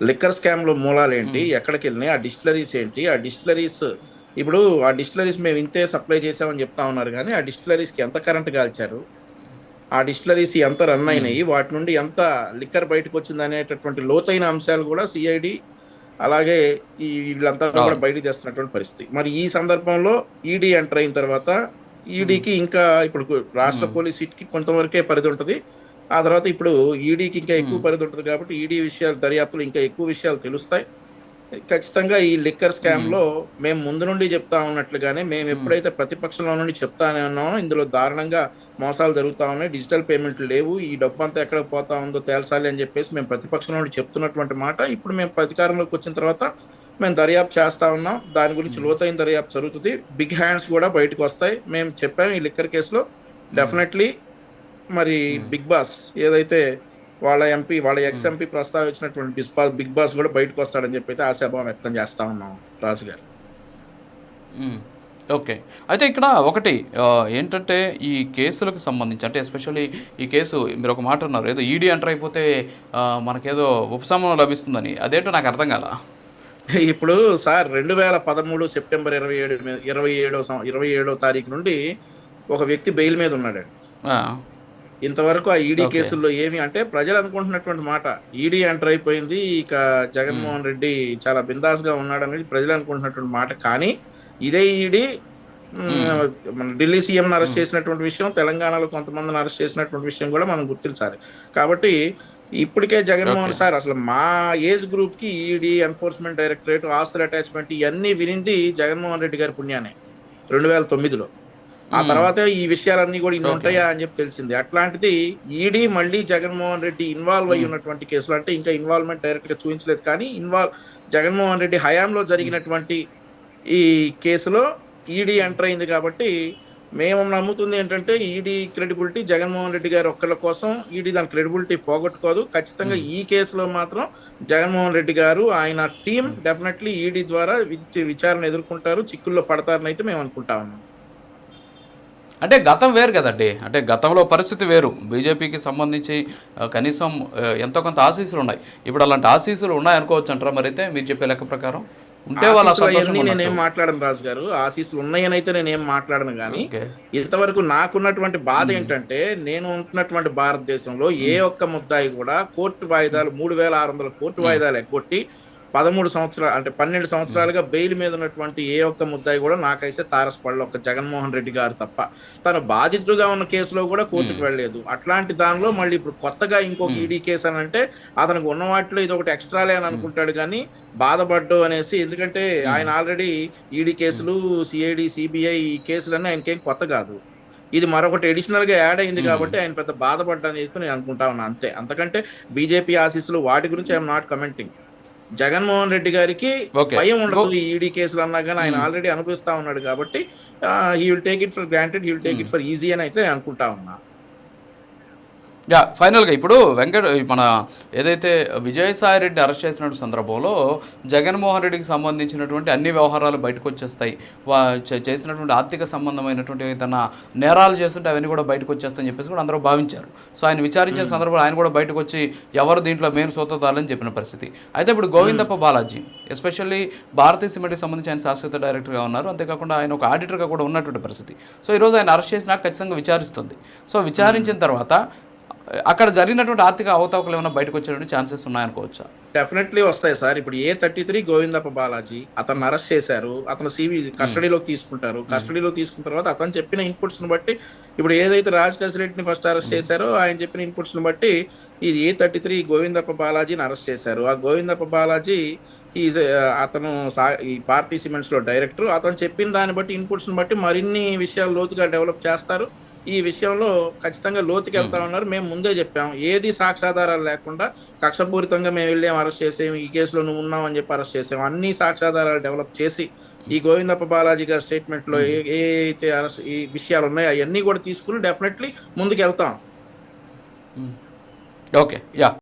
Liquor స్కామ్లో మూలాలు ఏంటి ఎక్కడికి వెళ్ళినాయి? ఆ డిస్టిలరీస్ ఏంటి? ఆ డిస్టిలరీస్ ఇప్పుడు ఆ డిస్టిలరీస్ మేము ఇంతే సప్లై చేసామని చెప్తా ఉన్నారు కానీ ఆ డిస్టిలరీస్కి ఎంత కరెంట్ కాల్చారు? ఆ డిస్టిలరీస్ ఎంత రన్ అయినాయి? వాటి నుండి ఎంత లిక్కర్ బయటకు వచ్చింది అనేటటువంటి లోతైన అంశాలు కూడా సిఐడి అలాగే ఈ వీళ్ళంతా కూడా. బయటకు తెస్తున్నటువంటి పరిస్థితి. మరి ఈ సందర్భంలో ఈడీ ఎంటర్ అయిన తర్వాత ఈడీకి ఇంకా ఇప్పుడు రాష్ట్ర. పోలీస్కి కొంతవరకే పరిధి ఉంటుంది. ఆ తర్వాత ఇప్పుడు ఈడీకి ఇంకా ఎక్కువ. పరిధి ఉంటుంది కాబట్టి ఈడీ విషయాలు దర్యాప్తులు ఇంకా ఎక్కువ విషయాలు తెలుస్తాయి. ఖచ్చితంగా ఈ లిక్కర్ స్కామ్లో మేము ముందు నుండి చెప్తా ఉన్నట్లుగానే మేము ఎప్పుడైతే ప్రతిపక్షంలో నుండి చెప్తానే ఉన్నామో ఇందులో దారుణంగా మోసాలు జరుగుతా ఉన్నాయి. డిజిటల్ పేమెంట్లు లేవు. ఈ డబ్బు అంతా ఎక్కడ పోతా ఉందో తేల్చాలి అని చెప్పేసి మేము ప్రతిపక్షం నుండి చెప్తున్నటువంటి మాట. ఇప్పుడు మేము అధికారంలోకి వచ్చిన తర్వాత మేము దర్యాప్తు చేస్తా ఉన్నాం. దాని గురించి లోతైన దర్యాప్తు జరుగుతుంది. బిగ్ హ్యాండ్స్ కూడా బయటకు వస్తాయి. మేము చెప్పాము ఈ లిక్కర్ కేసులో. డెఫినెట్లీ మరి బిగ్ బాస్ ఏదైతే వాళ్ళ ఎంపీ వాళ్ళ ఎక్స్ ఎంపీ ప్రస్తావించినటువంటి బిగ్ బాస్ బిగ్ బాస్ కూడా బయటకు వస్తాడని చెప్పి అయితే ఆశాభావం వ్యక్తం చేస్తా ఉన్నాం రాజు గారు. ఓకే అయితే ఇక్కడ ఒకటి ఏంటంటే ఈ కేసులకు సంబంధించి అంటే ఎస్పెషల్లీ ఈ కేసు మీరు ఒక మాట అన్నారు ఏదో ఈడీ ఎంటర్ అయిపోతే మనకేదో ఉపశమనం లభిస్తుందని అదేంటో నాకు అర్థం కాల? ఇప్పుడు సార్ రెండు వేల పదమూడు సెప్టెంబర్ ఇరవై ఏడు ఇరవై ఏడో ఇరవై ఏడో తారీఖు నుండి ఒక వ్యక్తి బెయిల్ మీద ఉన్నాడు ఇంతవరకు ఆ ఈడీ. కేసుల్లో ఏమి అంటే ప్రజలు అనుకుంటున్నటువంటి మాట ఈడీ ఎంటర్ అయిపోయింది ఇక జగన్మోహన్ రెడ్డి చాలా బిందాస్గా ఉన్నాడు అనేది ప్రజలు అనుకుంటున్నటువంటి మాట. కానీ ఇదే ఈడీ మన ఢిల్లీ సీఎం అరెస్ట్ చేసినటువంటి విషయం తెలంగాణలో కొంతమందిని అరెస్ట్ చేసినటువంటి విషయం కూడా మనం గుర్తించాలి. కాబట్టి ఇప్పటికే జగన్మోహన్. సార్ అసలు మా ఏజ్ గ్రూప్కి ఈడీ ఎన్ఫోర్స్మెంట్ డైరెక్టరేట్ ఆస్తుల అటాచ్మెంట్ ఇవన్నీ వినింది జగన్మోహన్ రెడ్డి గారి పుణ్యానే రెండు వేల తొమ్మిదిలో. ఆ. తర్వాత ఈ విషయాలన్నీ కూడా ఇన్ని. ఉంటాయా అని చెప్పి తెలిసింది అట్లాంటిది ఈడీ మళ్ళీ జగన్మోహన్ రెడ్డి ఇన్వాల్వ్ అయి. ఉన్నటువంటి కేసులు అంటే ఇంకా ఇన్వాల్వ్మెంట్ డైరెక్ట్గా చూపించలేదు కానీ ఇన్వాల్వ్ జగన్మోహన్ రెడ్డి హయాంలో జరిగినటువంటి ఈ కేసులో ఈడీ ఎంటర్ అయింది కాబట్టి మేము నమ్ముతుంది ఏంటంటే ఈడీ క్రెడిబిలిటీ జగన్మోహన్ రెడ్డి గారి ఒక్కళ్ళ కోసం ఈడీ దాని క్రెడిబిలిటీ పోగొట్టుకోదు ఖచ్చితంగా ఈ కేసులో మాత్రం జగన్మోహన్ రెడ్డి గారు ఆయన టీం డెఫినెట్లీ ఈడీ ద్వారా విచ- విచారణ ఎదుర్కొంటారు చిక్కుల్లో పడతారని అయితే మేము అనుకుంటా ఉన్నాం అంటే గతం వేరు కదండి. అంటే గతంలో పరిస్థితి వేరు. బీజేపీకి సంబంధించి కనీసం ఎంతో కొంత ఆశీస్సులు ఉన్నాయి ఇప్పుడు అలాంటి ఆశీస్సులు ఉన్నాయనుకోవచ్చు అంటారా మరైతే? మీరు చెప్పే లెక్క ప్రకారం. ఉంటే వాళ్ళ నేనేం మాట్లాడను రాజు గారు. ఆశీస్సులు ఉన్నాయని అయితే నేనేం మాట్లాడను కానీ ఇంతవరకు నాకున్నటువంటి బాధ ఏంటంటే నేను ఉంటున్నటువంటి భారతదేశంలో ఏ ఒక్క ముద్దాయి కూడా కోర్టు వాయిదాలు మూడు వేల ఆరు వందల కోర్టు వాయిదాలు ఎగ్గొట్టి పదమూడు సంవత్సరాలు అంటే పన్నెండు సంవత్సరాలుగా బెయిల్ మీద ఉన్నటువంటి ఏ ఒక్క ముద్దాయి కూడా నాకైతే తారసపడలే. ఒక జగన్మోహన్ రెడ్డి గారు తప్ప. తను బాధితుడుగా ఉన్న కేసులో కూడా కోర్టుకు వెళ్ళలేదు. అట్లాంటి దానిలో మళ్ళీ ఇప్పుడు కొత్తగా ఇంకొక ఈడీ కేసు అని అంటే అతనికి ఉన్న వాటిలో ఇది ఒకటి ఎక్స్ట్రాలే అని అనుకుంటాడు కానీ బాధపడ్డు అనేసి ఎందుకంటే ఆయన ఆల్రెడీ ఈడీ కేసులు సిఐడి సిబిఐ ఈ కేసులన్నీ ఆయనకేం కొత్త కాదు. ఇది మరొకటి అడిషనల్గా యాడ్ అయింది కాబట్టి ఆయన పెద్ద బాధపడ్డాని చెప్పి నేను అనుకుంటా ఉన్నా అంతే. అంతకంటే బీజేపీ ఆశీస్సులు వాటి గురించి I'm not commenting Jaganmohan Reddy గారికి. భయం ఉండదు ఈ ఈడీ కేసులు అన్నా కానీ ఆయన ఆల్రెడీ అనుభవిస్తా ఉన్నాడు కాబట్టి he will take it for granted he will take it for easy అని అయితే అనుకుంటా ఉన్నా. యా ఫైనల్గా ఇప్పుడు వెంకట మన ఏదైతే విజయసాయి రెడ్డి అరెస్ట్ చేసిన సందర్భంలో జగన్మోహన్ రెడ్డికి సంబంధించినటువంటి అన్ని వ్యవహారాలు బయటకు వచ్చేస్తాయి చేసినటువంటి ఆర్థిక సంబంధమైనటువంటి ఏదైనా నేరాలు చేస్తుంటే అవన్నీ కూడా బయటకు వచ్చేస్తాయని చెప్పేసి కూడా అందరూ భావించారు. సో ఆయన విచారించిన సందర్భంలో ఆయన కూడా బయటకు వచ్చి ఎవరు దీంట్లో మెయిన్ సోతదాలని చెప్పిన పరిస్థితి. అయితే ఇప్పుడు గోవిందప్ప బాలాజీ ఎస్పెషల్లీ భారతీయ సిమెంట్కి సంబంధించి ఆయన శాశ్వత డైరెక్టర్గా ఉన్నారు. అంతేకాకుండా ఆయన ఒక ఆడిటర్గా కూడా ఉన్నటువంటి పరిస్థితి. సో ఈరోజు ఆయన అరెస్ట్ చేసినా ఖచ్చితంగా విచారిస్తుంది. సో విచారించిన తర్వాత అక్కడ జరిగినటువంటి ఆర్థిక అవతవకలు ఏమైనా బయటకు వచ్చేటువంటి ఛాన్సెస్ ఉన్నాయనుకోవచ్చా? డెఫినెట్లీ వస్తాయి సార్. ఇప్పుడు A thirty three Govindappa Balaji అతను అరెస్ట్ చేశారు అతను సివి కస్టడీలోకి తీసుకుంటారు. కస్టడీలో తీసుకున్న తర్వాత అతను చెప్పిన ఇన్పుట్స్ని బట్టి ఇప్పుడు ఏదైతే రాజ్ రెడ్డిని ఫస్ట్ అరెస్ట్ చేశారో ఆయన చెప్పిన ఇన్పుట్స్ని బట్టి ఇది ఏ థర్టీ త్రీ గోవిందప్ప బాలాజీని అరెస్ట్ చేశారు. ఆ గోవిందప్ప బాలాజీ ఈజ్ అతను సా- ఈ భారతీ సిమెంట్స్లో డైరెక్టర్ అతను చెప్పిన దాన్ని బట్టి ఇన్పుట్స్ని బట్టి మరిన్ని విషయాలు లోతుగా డెవలప్ చేస్తారు. ఈ విషయంలో ఖచ్చితంగా లోతుకి వెళ్తా ఉన్నారు మేము ముందే చెప్పాం ఏది సాక్ష్యాధారాలు లేకుండా కక్షపూరితంగా మేము వెళ్ళాం అరెస్ట్ చేసాం ఈ కేసులో నువ్వు ఉన్నావు అని చెప్పి అరెస్ట్ చేసాం అన్ని సాక్ష్యాధారాలు డెవలప్ చేసి ఈ గోవిందప్ప బాలాజీ గారి స్టేట్మెంట్లో ఏ ఏ అయితే అరెస్ట్ ఈ విషయాలు ఉన్నాయో అవన్నీ కూడా తీసుకుని డెఫినెట్లీ ముందుకు వెళ్తాం ఓకే. యా.